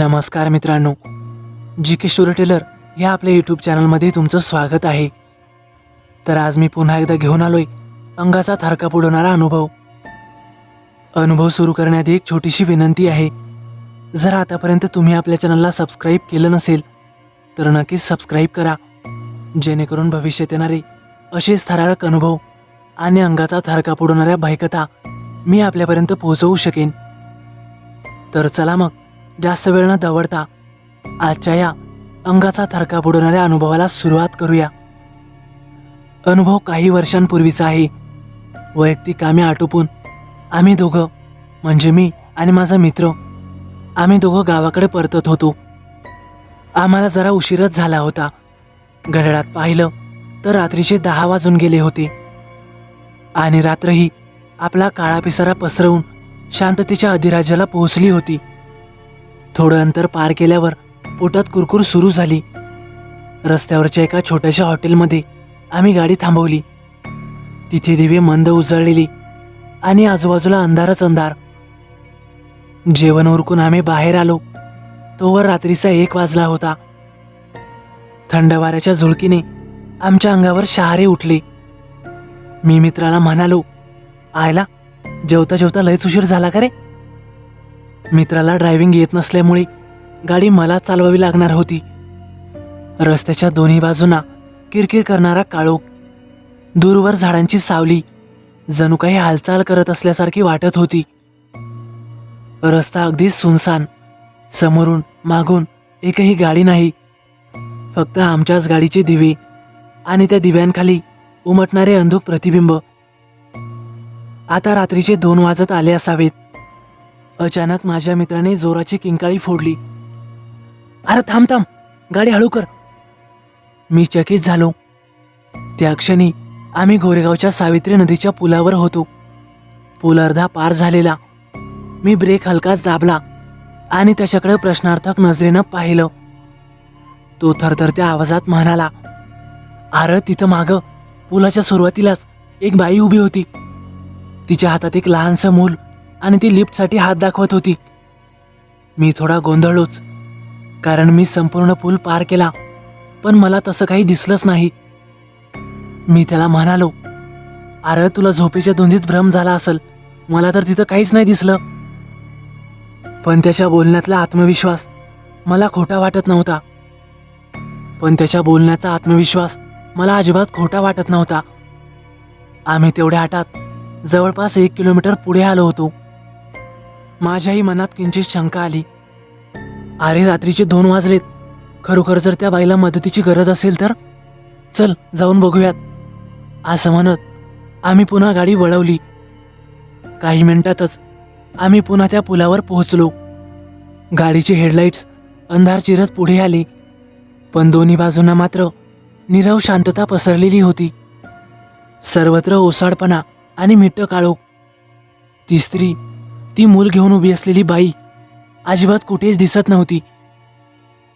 नमस्कार मित्रांनो जी के story teller या आपल्या यूट्यूब चॅनलमध्ये तुमचं स्वागत आहे. तर आज मी पुन्हा एकदा घेऊन आलोय अंगाचा थरका पुडवणारा अनुभव. अनुभव सुरू करण्याआधी एक छोटीशी विनंती आहे. जर आतापर्यंत तुम्ही आपल्या चॅनलला सबस्क्राईब केलं नसेल तर नक्कीच सबस्क्राईब करा. जेणेकरून भविष्यात येणारे असेच थरारक अनुभव आणि अंगाचा थरका पुडवणाऱ्या भयकथा मी आपल्यापर्यंत पोहोचवू शकेन. तर चला मग जास्त वेळ न दवडता आजच्या या अंगाचा थरका बुडवणाऱ्या अनुभवाला सुरुवात करूया. अनुभव काही वर्षांपूर्वीचा आहे. वैयक्तिक कामे आटोपून आम्ही दोघं म्हणजे मी आणि माझा मित्र आम्ही दोघं गावाकडे परतत होतो. आम्हाला जरा उशीरच झाला होता. घड्याळात पाहिलं तर रात्रीचे दहा वाजून गेले होते. आणि रात्रही आपला काळा पिसारा पसरवून शांततेच्या अधिराज्याला पोहोचली होती. थोडं अंतर पार केल्यावर पोटात कुरकुर सुरू झाली. रस्त्यावरच्या एका छोट्याशा हॉटेलमध्ये आम्ही गाडी थांबवली. तिथे दिवे मंद उजळलेली आणि आजूबाजूला अंधारच अंधार. जेवण उरकून आम्ही बाहेर आलो. तोवर रात्रीचा एक वाजला होता. थंड वाऱ्याच्या झुळकीने आमच्या अंगावर शहारे उठले. मी मित्राला म्हणालो आयला जेवता जेवता लयच उशीर झाला का रे? मित्राला ड्रायव्हिंग येत नसल्यामुळे गाडी मला चालवावी लागणार होती. रस्त्याच्या दोन्ही बाजूंना किरकिर करणारा काळोख दूरवर झाडांची सावली जणू काही हालचाल करत असल्यासारखी वाटत होती. रस्ता अगदी सुनसान समोरून मागून एकही गाडी नाही. फक्त आमच्याच गाडीचे दिवे आणि त्या दिव्यांखाली उमटणारे अंधुक प्रतिबिंब. आता रात्रीचे दोन वाजत आले असावेत. अचानक माझ्या मित्राने जोराची किंकाळी फोडली. अरे थांब थांब. गाडी हळू कर. मी चकित झालो. त्या क्षणी आम्ही गोरेगावच्या सावित्री नदीच्या पुलावर होतो. पूल अर्धा पार झालेला. मी ब्रेक हलकाच दाबला आणि त्याच्याकडे प्रश्नार्थक नजरेनं पाहिलं. तो थरथरत्या आवाजात म्हणाला अरे तिथं मागं पुलाच्या सुरुवातीलाच एक बाई उभी होती. तिच्या हातात एक लहानसं मूल आणि ती लिफ्टसाठी हात दाखवत होती. मी थोडा गोंधळलोच कारण मी संपूर्ण पूल पार केला पण मला तसं काही दिसलंच नाही. मी त्याला म्हणालो अरे तुला झोपेच्या धुंदीत भ्रम झाला असेल मला तर तिथं काहीच नाही दिसलं. पण त्याच्या बोलण्यातला आत्मविश्वास मला खोटा वाटत नव्हता. पण त्याच्या बोलण्याचा आत्मविश्वास मला अजिबात खोटा वाटत नव्हता. आम्ही तेवढ्या आटात जवळपास एक किलोमीटर पुढे आलो होतो. माझ्याही मनात किंचित शंका आली. अरे रात्रीचे दोन वाजलेत. खरोखर जर त्या बाईला मदतीची गरज असेल तर? चल जाऊन बघूयात. असं म्हणत आम्ही पुन्हा गाडी वळवली. काही मिनिटातच आम्ही पुन्हा त्या पुलावर पोहोचलो. गाडीचे हेडलाईट्स अंधार चिरत पुढे आले. पण दोन्ही बाजूंना मात्र निरव शांतता पसरलेली होती. सर्वत्र ओसाडपणा आणि मिठं काळोख. ती स्त्री ती मूल घेऊन उभी असलेली बाई अजिबात कुठेच दिसत नव्हती.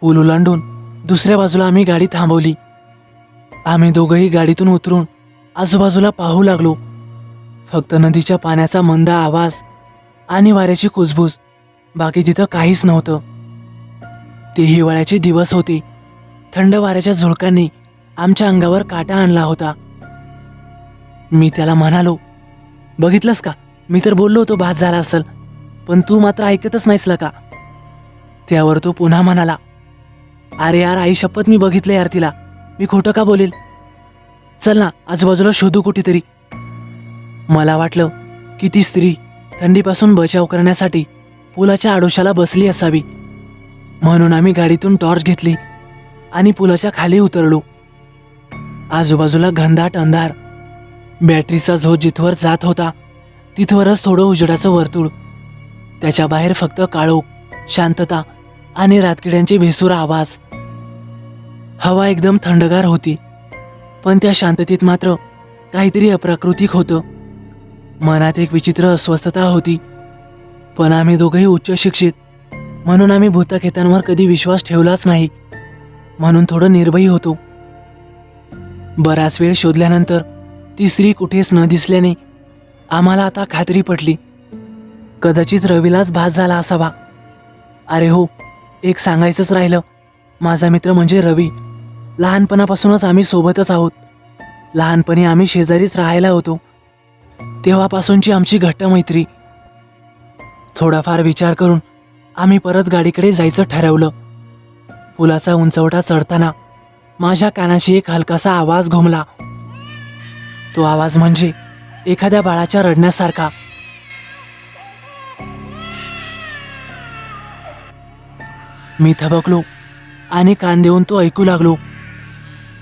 पूल ओलांडून दुसऱ्या बाजूला आम्ही गाडी थांबवली. आम्ही दोघंही गाडीतून उतरून आजूबाजूला पाहू लागलो. फक्त नदीच्या पाण्याचा मंद आवाज आणि वाऱ्याची कुजबूज. बाकी तिथं काहीच नव्हतं. ते हिवाळ्याचे दिवस होते. थंड वाऱ्याच्या झुळकांनी आमच्या अंगावर काटा आणला होता. मी त्याला म्हणालो बघितलंस का? मी तर बोललो होतो भास झाला असेल पण तू मात्र ऐकतच नाहीस का? त्यावर तो पुन्हा म्हणाला अरे यार आई शपथ मी बघितलं यार तिला. मी खोटं का बोलेल? चल ना आजूबाजूला शोधू कुठेतरी. मला वाटलं की ती स्त्री थंडीपासून बचाव करण्यासाठी पुलाच्या आडोशाला बसली असावी. म्हणून आम्ही गाडीतून टॉर्च घेतली आणि पुलाच्या खाली उतरलो. आजूबाजूला घनदाट अंधार. बॅटरीचा झोत जिथवर जात होता तिथवरच थोडं उजेडाचं वर्तुळ. त्याच्या बाहेर फक्त काळोख शांतता आणि रातकिड्यांचे भेसूर आवाज. हवा एकदम थंडगार होती पण त्या शांततेत मात्र काहीतरी अप्राकृतिक होतं. मनात एक विचित्र अस्वस्थता होती पण आम्ही दोघंही उच्च शिक्षित म्हणून आम्ही भूतखेतांवर कधी विश्वास ठेवलाच नाही म्हणून थोडं निर्भयी होतो. बराच वेळ शोधल्यानंतर ती स्त्री कुठेच न दिसल्याने आम्हाला आता खात्री पटली. कदाचित रवीलाच भास झाला असावा. अरे हो एक सांगायचंच राहिलं. माझा मित्र म्हणजे रवी. लहानपणापासूनच आम्ही सोबतच आहोत. लहानपणी आम्ही शेजारीच राहायला होतो. तेव्हापासूनची आमची घट्ट मैत्री. थोडाफार विचार करून आम्ही परत गाडीकडे जायचं ठरवलं. पुलाचा उंचवटा चढताना माझ्या कानाशी एक हलकासा आवाज घुमला. तो आवाज म्हणजे एखाद्या बाळाच्या रडण्यासारखा. मी थबकलो आणि कान देऊन तो ऐकू लागलो.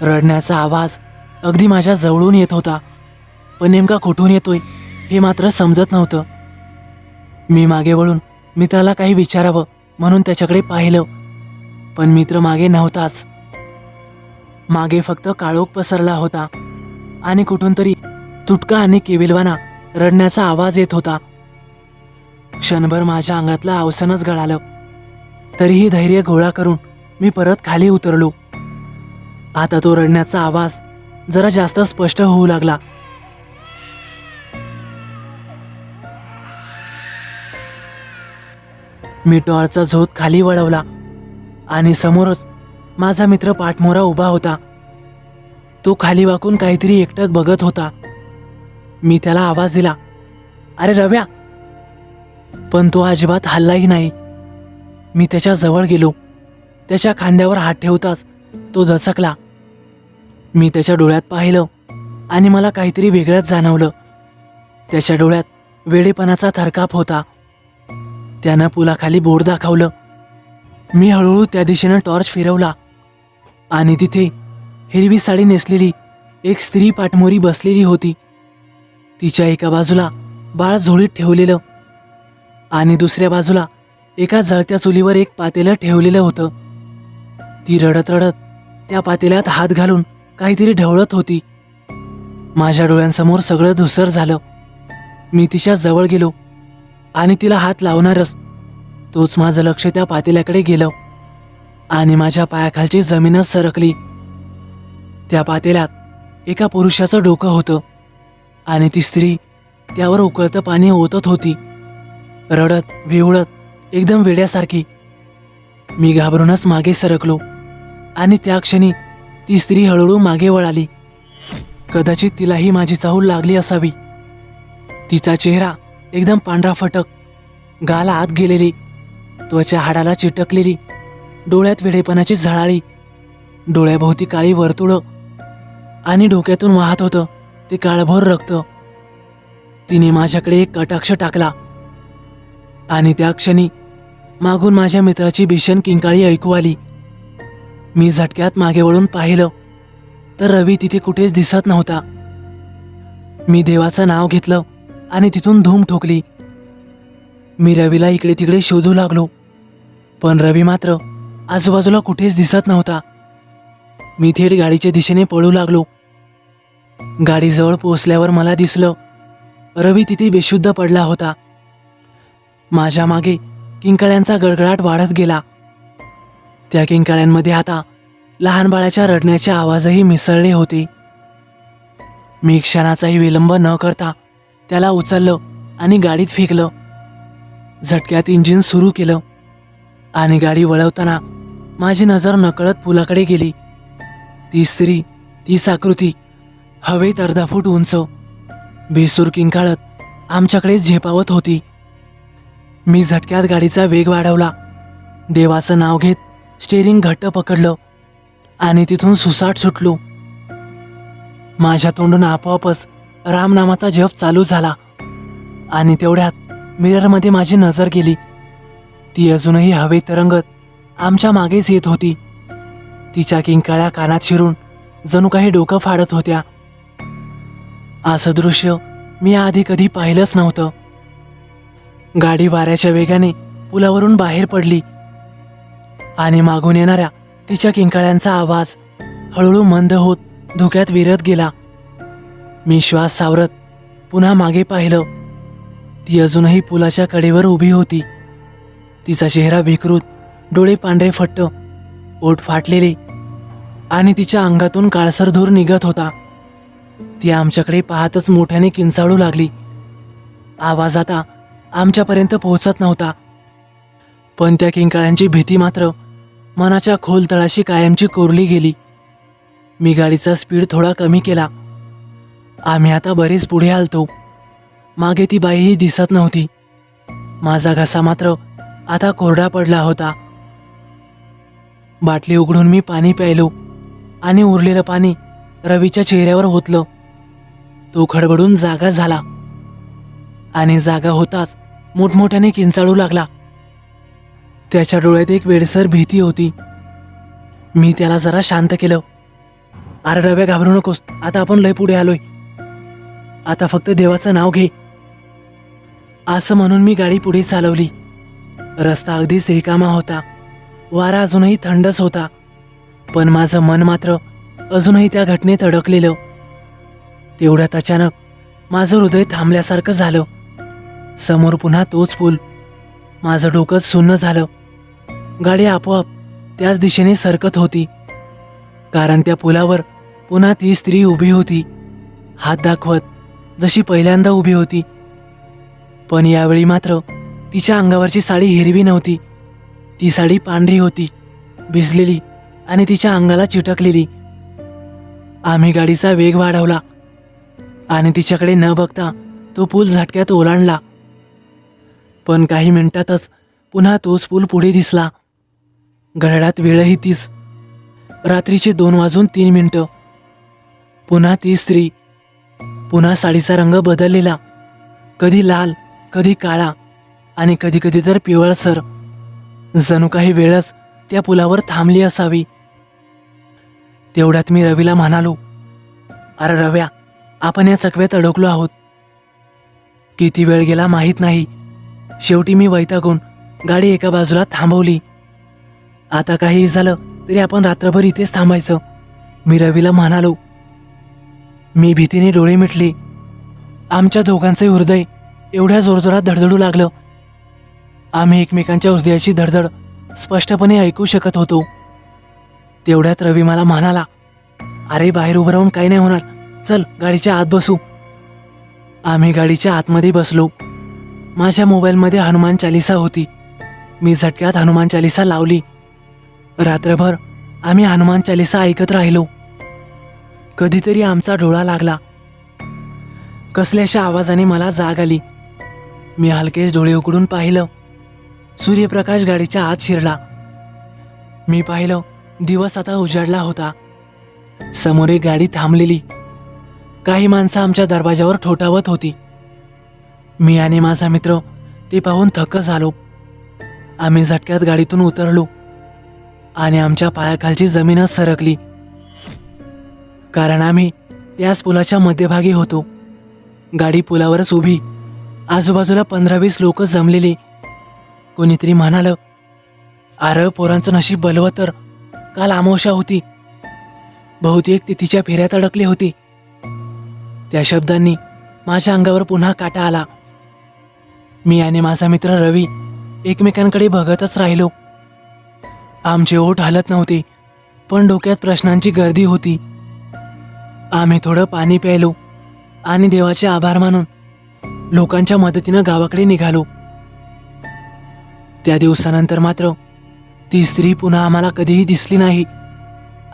रडण्याचा आवाज अगदी माझ्या जवळून येत होता पण नेमका कुठून येतोय हे मात्र समजत नव्हतं. मी मागे वळून मित्राला काही विचारावं म्हणून त्याच्याकडे पाहिलं पण मित्र मागे नव्हताच. मागे फक्त काळोख पसरला होता आणि कुठून तरी तुटका आणि केविलवाना रडण्याचा आवाज येत होता. क्षणभर माझ्या अंगातलं अवसनच गळालं. तरीही धैर्य गोळा करून मी परत खाली उतरलो. आता तो रडण्याचा आवाज जरा जास्त स्पष्ट होऊ लागला. मी टॉर्चचा झोत खाली वळवला आणि समोरच माझा मित्र पाठमोरा उभा होता. तो खाली वाकून काहीतरी एकटक बघत होता. मी त्याला आवाज दिला. अरे रव्या पण तो अजिबात हल्लाही नाही. मी त्याच्याजवळ गेलो. त्याच्या खांद्यावर हात ठेवताच तो दचकला. मी त्याच्या डोळ्यात पाहिलं आणि मला काहीतरी वेगळंच जाणवलं. त्याच्या डोळ्यात वेडेपणाचा थरकाप होता. त्यानं पुलाखाली बोर्ड दाखवलं. मी हळूहळू त्या दिशेनं टॉर्च फिरवला आणि तिथे हिरवी साडी नेसलेली एक स्त्री पाठमोरी बसलेली होती. तिच्या एका बाजूला बाळ झोळीत ठेवलेलं आणि दुसऱ्या बाजूला एका जळत्या चुलीवर एक पातेलं ठेवलेलं होतं. ती रडत रडत त्या पातेल्यात हात घालून काहीतरी ढवळत होती. माझ्या डोळ्यांसमोर सगळं धुसर झालं. मी तिच्या जवळ गेलो आणि तिला हात लावणारच तोच माझं लक्ष त्या पातेल्याकडे गेलं आणि माझ्या पायाखालची जमीनच सरकली. त्या पातेल्यात एका पुरुषाचं डोकं होतं. आणि ती स्त्री त्यावर उकळतं पाणी ओतत होती. रडत विवळत एकदम वेड्यासारखी. मी घाबरूनच मागे सरकलो आणि त्या क्षणी ती स्त्री हळूहळू मागे वळाली. कदाचित तिलाही माझी चाहूल लागली असावी. तिचा चेहरा एकदम पांढरा फटक गाल आत गेलेली त्वचा हाडाला चिटकलेली डोळ्यात वेडेपणाची झळाळी डोळ्याभोवती काळी वर्तुळं आणि डोक्यातून वाहत होतं. ते काळभोर रक्त. तिने माझ्याकडे एक कटाक्ष टाकला. आणि त्या क्षणी मागून माझ्या मित्राची भीषण किंकाळी ऐकू आली. मी झटक्यात मागे वळून पाहिलं तर रवी तिथे कुठेच दिसत नव्हता. मी देवाचं नाव घेतलं आणि तिथून धूम ठोकली. मी रवीला इकडे तिकडे शोधू लागलो पण रवी मात्र आजूबाजूला कुठेच दिसत नव्हता. मी थेट गाडीच्या दिशेने पळू लागलो. गाडीजवळ पोहोचल्यावर मला दिसलं रवी तिथे बेशुद्ध पडला होता. माझ्या मागे किंकाळ्यांचा गडगडाट वाढत गेला. त्या किंकाळ्यांमध्ये आता लहान बाळाच्या रडण्याचे आवाजही मिसळले होते. मी क्षणाचाही विलंब न करता त्याला उचललं आणि गाडीत फेकलं. झटक्यात इंजिन सुरू केलं आणि गाडी वळवताना माझी नजर नकळत पुलाकडे गेली. ती स्त्री ती साकृती हवेत अर्धा फूट उंच. बेसूर किंकाळत आमच्याकडे झेपावत होती. मी झटक्यात गाडीचा वेग वाढवला. देवाचं नाव घेत स्टेरिंग घट्ट पकडलं आणि तिथून सुसाट सुटलो. माझ्या तोंडून आपोआपच रामनामाचा जप चालू झाला आणि तेवढ्यात मिररमध्ये माझी नजर गेली. ती अजूनही हवेत तरंगत आमच्या मागेच येत होती. तिच्या किंकाळ्या कानात शिरून जणू काही डोकं फाडत होत्या. असं दृश्य मी आधी कधी पाहिलंच नव्हतं. गाडी वाऱ्याच्या वेगाने पुलावरून बाहेर पडली. आणि मागून येणाऱ्या तिच्या किंकाळ्यांचा आवाज हळूहळू मंद होत धुक्यात विरत गेला. मी श्वास सावरत पुन्हा मागे पाहिलं. ती अजूनही पुलाच्या कडेवर उभी होती. तिचा चेहरा विकृत डोळे पांढरे फट्ट ओठ फाटलेले आणि तिच्या अंगातून काळसर धूर निघत होता. ती आमच्याकडे पाहतच मोठ्याने किंचाळू लागली. आवाज आता आमच्यापर्यंत पोहोचत नव्हता. पण त्या किंकाळ्यांची भीती मात्र मनाच्या खोल तळाशी कायमची कोरली गेली. मी गाडीचा स्पीड थोडा कमी केला. आम्ही आता बरेच पुढे आलतो. मागे ती बाईही दिसत नव्हती. माझा घसा मात्र आता कोरडा पडला होता. बाटली उघडून मी पाणी प्यायलो आणि उरलेलं पाणी रवीच्या चेहऱ्यावर होतलं तो खडबडून जागा झाला. आणि जागा होताच मोठमोठ्याने किंचाळू लागला. त्याच्या डोळ्यात एक वेडसर भीती होती. मी त्याला जरा शांत केलं. अरे डब्या घाबरू नकोस. आता आपण लय पुढे आलोय. आता फक्त देवाचं नाव घे. असं म्हणून मी गाडी पुढे चालवली. रस्ता अगदीच रिकामा होता. वारा अजूनही थंडच होता. पण माझं मन मात्र अजूनही त्या घटनेत अडकलेलं. तेवढ्यात अचानक माझं हृदय थांबल्यासारखं झालं. समोर पुन्हा तोच पूल. माझं डोकं सुन्न झालं. गाडी आपोआप त्याच दिशेने सरकत होती. कारण त्या पुलावर पुन्हा ती स्त्री उभी होती. हात दाखवत जशी पहिल्यांदा उभी होती. पण यावेळी मात्र तिच्या अंगावरची साडी हिरवी नव्हती. ती साडी पांढरी होती भिजलेली आणि तिच्या अंगाला चिटकलेली. आम्ही गाडीचा वेग वाढवला. आणि तिच्याकडे न बघता तो पूल झटक्यात ओलांडला. पण काही मिनिटातच पुन्हा तोच पूल पुढे दिसला. घड्याळात वेळही तीस रात्रीचे दोन वाजून तीन मिनटं. पुन्हा ती स्त्री पुन्हा साडीचा रंग बदललेला. कधी लाल कधी काळा आणि कधी कधी तर पिवळसर जणू काही वेळच त्या पुलावर थांबली असावी. तेवढ्यात मी रवीला म्हणालो अरे रव्या आपण या चकव्यात अडकलो आहोत. किती वेळ गेला माहीत नाही. शेवटी मी वैतागून गाडी एका बाजूला थांबवली. आता काही झालं तरी आपण रात्रभर इथेच थांबायचं. मी रवीला म्हणालो मी भीतीने डोळे मिटले. आमच्या दोघांचे हृदय एवढ्या जोरजोरात धडधडू लागलं. आम्ही एकमेकांच्या हृदयाची धडधड स्पष्टपणे ऐकू शकत होतो. तेवढ्यात रवी मला म्हणाला अरे बाहेर उभं राहून काही नाही होणार. चल गाडीच्या आत बसू. आम्ही गाडीच्या आतमध्ये बसलो. माझ्या मोबाईलमध्ये हनुमान चालिसा होती. मी झटक्यात हनुमान चालिसा लावली. रात्रभर आम्ही हनुमान चालिसा ऐकत राहिलो. कधीतरी आमचा डोळा लागला. कसल्याशा आवाजाने मला जाग आली. मी हलकेच डोळे उघडून पाहिलं. सूर्यप्रकाश गाडीच्या आत शिरला. मी पाहिलं दिवस आता उजाडला होता. समोर एक गाडी थांबलेली. काही माणसं आमच्या दरवाजावर ठोठावत होती. मी आणि माझा मित्र ते पाहून थक्क झालो. आम्ही झटक्यात गाडीतून उतरलो आणि आमच्या पायाखालची जमीनच सरकली. कारण आम्ही त्याच पुलाच्या मध्यभागी होतो. गाडी पुलावरच उभी. आजूबाजूला पंधरा वीस लोक जमलेली. कोणीतरी म्हणालं अरे पोरांचं नशीब बलवं तर काल आमोशा होती. बहुतेक ती तिच्या फेऱ्यात अडकली होती. त्या शब्दांनी माझ्या अंगावर पुन्हा काटा आला. मी आणि माझा मित्र रवी एकमेकांकडे बघतच राहिलो. आमचे ओठ हलत नव्हते पण डोक्यात प्रश्नांची गर्दी होती. आम्ही थोडं पाणी प्यायलो आणि देवाचे आभार मानून लोकांच्या मदतीनं गावाकडे निघालो. त्या दिवसानंतर मात्र ती स्त्री पुन्हा आम्हाला कधीही दिसली नाही.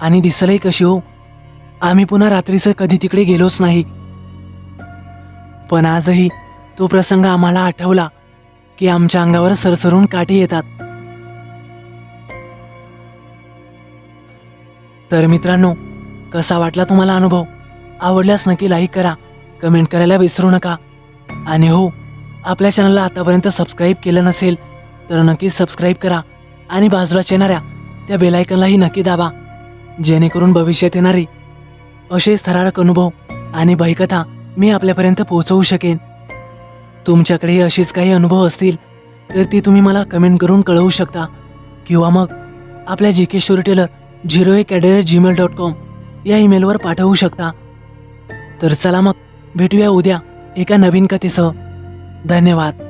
आणि दिसलंही कशी हो? आम्ही पुन्हा रात्रीचं कधी तिकडे गेलोच नाही. पण आजही तो प्रसंग आम्हाला आठवला की आमच्या अंगावर सरसरून काठी येतात. तर मित्रांनो कसा वाटला तुम्हाला अनुभव? आवडल्यास नक्की लाईक करा कमेंट करायला विसरू नका. आणि हो आपल्या चॅनलला आतापर्यंत सबस्क्राईब केलं नसेल तर नक्की सबस्क्राईब करा आणि बाजूला येणाऱ्या त्या बेलायकनलाही नक्की दाबा जेणेकरून भविष्यात येणारी असेच थरारक अनुभव आणि भयकथा मी आपल्यापर्यंत पोहोचवू शकेन. तुमच्याकडे असेच काही अनुभव असतील तर ती तुम्ही मला कमेंट करून कळवू शकता. किंवा मग आपल्या G K shore tailor zero एक at the rate Gmail dot com या ईमेलवर पाठवू शकता. तर चला मग भेटूया उद्या एका नवीन कथेसह. धन्यवाद.